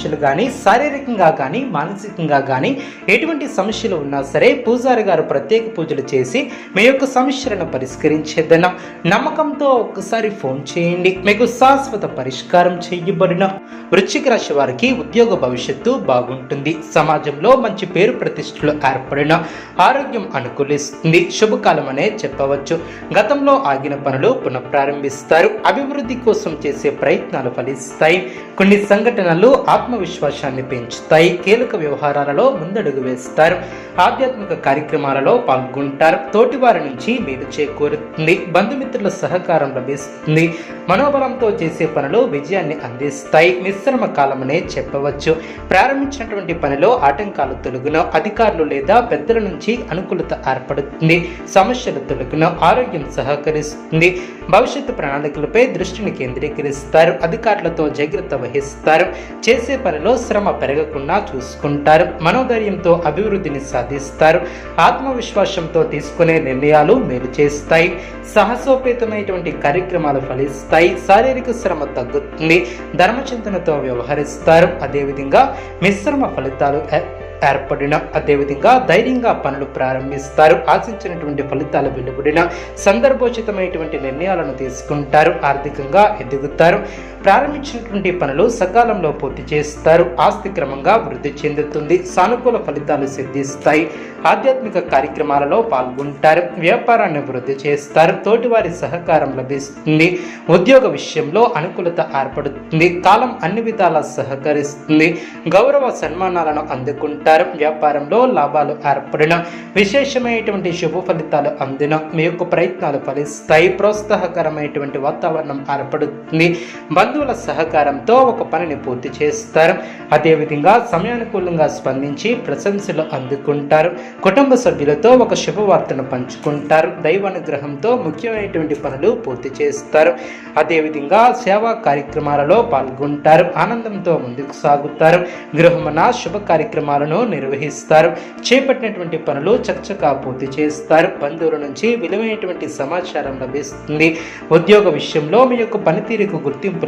సమస్యలు కానీ శారీరకంగా కానీ మానసికంగా కానీ ఎటువంటి సమస్యలు ఉన్నా సరే పూజారి గారు ప్రత్యేక పూజలు చేసి మీ యొక్క సమస్యలను పరిష్కరించేద్దన నమ్మకంతో ఒక్కసారి ఫోన్ చేయండి. మీకు శాశ్వత పరిష్కారం చేయబడిన వృశ్చిక రాశి వారికి ఉద్యోగ భవిష్యత్తు బాగుంటుంది. సమాజంలో మంచి పేరు ప్రతిష్టలు ఏర్పడిన ఆరోగ్యం అనుకూలిస్తుంది. శుభకాలం అనే చెప్పవచ్చు. గతంలో ఆగిన పనులు పునఃప్రారంభిస్తారు. అభివృద్ధి కోసం చేసే ప్రయత్నాలు ఫలిస్తాయి. కొన్ని సంఘటనలు ఆత్మవిశ్వాసాన్ని పెంచుతాయి. కీలక వ్యవహారాలలో ముందడుగు వేస్తారు. ఆధ్యాత్మిక కార్యక్రమాలలో పాల్గొంటారు. తోటివారి నుంచి మేలు చేకూరుతుంది. బంధుమిత్రుల సహకారం లభిస్తుంది. మనోబలంతో చేసే పనులు విజయాన్ని అందిస్తాయి. మిశ్రమ కాలమనే చెప్పవచ్చు. ప్రారంభించినటువంటి పనిలో ఆటంకాలు తొలగున అధికారులు లేదా పెద్దల నుంచి అనుకూలత ఏర్పడుతుంది. సమస్యలు తొలగున ఆరోగ్యం సహకరిస్తుంది. భవిష్యత్తు ప్రణాళికలపై దృష్టిని కేంద్రీకరిస్తారు. అధికారులతో జాగ్రత్త వహిస్తారు. చేసే పనిలో శ్రమ పెరగకుండా చూసుకుంటారు. మనోధైర్యంతో అభివృద్ధిని సాధిస్తారు. ఆత్మవిశ్వాసంతో తీసుకునే నిర్ణయాలు మేలు చేస్తాయి. సాహసోపేతమైనటువంటి కార్యక్రమాలు ఫలిస్తాయి. శారీరక శ్రమ తగ్గుతుంది. ధర్మచింతనతో వ్యవహరిస్తారు. అదేవిధంగా మిశ్రమ ఫలితాలు ఏర్పడిన అదేవిధంగా ధైర్యంగా పనులు ప్రారంభిస్తారు. ఆశించినటువంటి ఫలితాలు వెలువడిన సందర్భోచితమైనటువంటి నిర్ణయాలను తీసుకుంటారు. ఆర్థికంగా ఎదుగుతారు. ప్రారంభించినటువంటి పనులు సకాలంలో పూర్తి చేస్తారు. ఆస్తి క్రమంగా వృద్ధి చెందుతుంది. సానుకూల ఫలితాలు సిద్ధిస్తాయి. ఆధ్యాత్మిక కార్యక్రమాలలో పాల్గొంటారు. వ్యాపారాన్ని వృద్ధి చేస్తారు. తోటివారి సహకారం లభిస్తుంది. ఉద్యోగ విషయంలో అనుకూలత ఏర్పడుతుంది. కాలం అన్ని విధాలా సహకరిస్తుంది. గౌరవ సన్మానాలను అందుకుంటారు. వ్యాపారంలో లాభాలు ఏర్పడిన విశేషమైనటువంటి శుభ ఫలితాలు అందిన మీ యొక్క ప్రయత్నాలు ఫలిస్తాయి. ప్రోత్సాహకరమైనటువంటి వాతావరణం ఏర్పడుతుంది. బంధువుల సహకారంతో ఒక పనిని పూర్తి చేస్తారు. అదేవిధంగా సమయానుకూలంగా స్పందించి ప్రశంసలు అందుకుంటారు. కుటుంబ సభ్యులతో ఒక శుభవార్తను పంచుకుంటారు. దైవానుగ్రహంతో ముఖ్యమైనటువంటి పనులు పూర్తి చేస్తారు. అదేవిధంగా సేవా కార్యక్రమాలలో పాల్గొంటారు. ఆనందంతో ముందుకు సాగుతారు. గృహమున శుభ కార్యక్రమాలను నిర్వహిస్తారు. చేపట్టినటువంటి పనులు చకచకా పూర్తి చేస్తారు. బంధువుల నుంచి విలువైనటువంటి సమాచారం లభిస్తుంది. ఉద్యోగ విషయంలో మీ యొక్క పనితీరుకు గుర్తింపు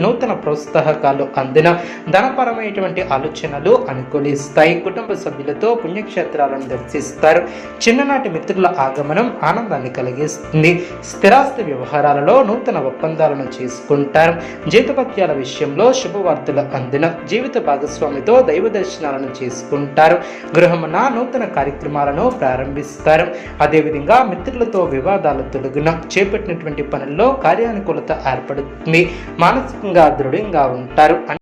నూతన ప్రోత్సాహకాలు అందిన ధనపరమైనటువంటి ఆలోచనలు అనుకూలిస్తాయి. కుటుంబ సభ్యులతో పుణ్యక్షేత్రాలను దర్శిస్తారు. చిన్ననాటి మిత్రుల ఆగమనం ఆనందాన్ని కలిగిస్తుంది. స్థిరాస్తి వ్యవహారాలలో నూతన ఒప్పందాలను చేసుకుంటారు. జీతపత్యాల విషయంలో శుభవార్తలు అందిన జీవిత భాగస్వామితో దైవ దర్శనాలను చేసుకుంటారు. గృహమున నూతన కార్యక్రమాలను ప్రారంభిస్తారు. అదేవిధంగా మిత్రులతో వివాదాలు తొలగిన చేపట్టినటువంటి పనుల్లో కార్యానుకూలత ఏర్పడుతుంది. మానసికంగా దృఢంగా ఉంటారు